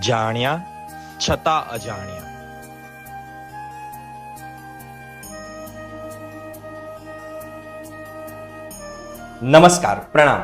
જાણ્યા છતાં અજાણ્યા. નમસ્કાર, પ્રણામ.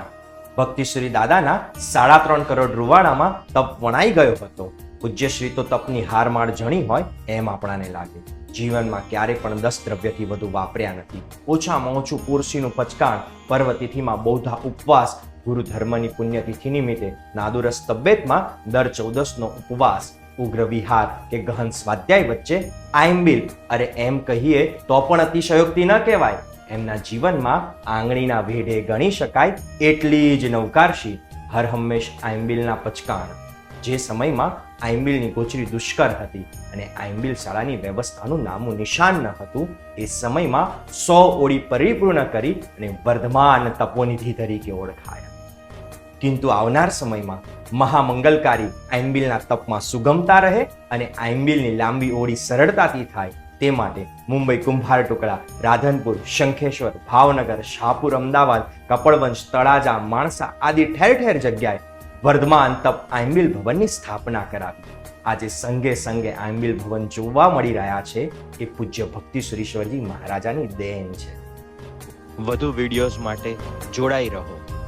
ભક્તિશ્રી દાદાના સાડા ત્રણ કરોડ રૂવાડામાં તપ વણાઈ ગયો હતો. પૂજ્યશ્રી તો તપની હારમાળ જણી હોય એમ આપણાને લાગે. જીવનમાં ક્યારે પણ દસ દ્રવ્યથી વધુ વાપર્યા નથી. ઓછામાં ઓછું પુરસીનું પચકાણ પર્વતિથિમાં બૌદ્ધા ઉપવાસ ગુરુ ધર્મની પુણ્યતિથિ નિમિત્તે નાદુરસ તબેતમાં દર ચૌદસનો ઉપવાસ ઉગ્ર વિહાર કે ગહન સ્વાધ્યાય વચ્ચે આઈમ્બિલ અરે એમ કહીએ તો પણ અતિશયોક્તિ ન કહેવાય. એમના જીવનમાં આંગળીના વેઢે ગણી શકાય એટલી જ નવકારશી હર હંમેશ આઈમ્બિલના પચકાણ. જે સમયમાં આઈમ્બિલની ગોચરી દુષ્કર હતી અને આઈમ્બિલ શાળાની વ્યવસ્થાનું નામું નિશાન ન હતું, એ સમયમાં સો ઓળી પરિપૂર્ણ કરી અને વર્ધમાન તપોનિધિ તરીકે ઓળખાયા. કિંતુ આવનાર સમયમાં મહામંગલકારી આયંબિલના તપમાં સુગમતા રહે અને આયંબિલની લાંબી ઓળી સરળતાથી થાય તે માટે મુંબઈ કુંભાર ટુકડા, રાધનપુર, શંખેશ્વર, ભાવનગર, શાહપુર, અમદાવાદ કપડવંશ તળાજા, માણસા આદિ ઠેર ઠેર જગ્યાએ વર્ધમાન તપ આયંબિલ ભવનની સ્થાપના કરાવી. આજે સંગે સંગે આયંબિલ ભવન જોવા મળી રહ્યા છે એ પૂજ્ય ભક્તિ સુરેશ્વરજી મહારાજાની દેન છે. વધુ વિડીયોઝ માટે જોડાઈ રહો.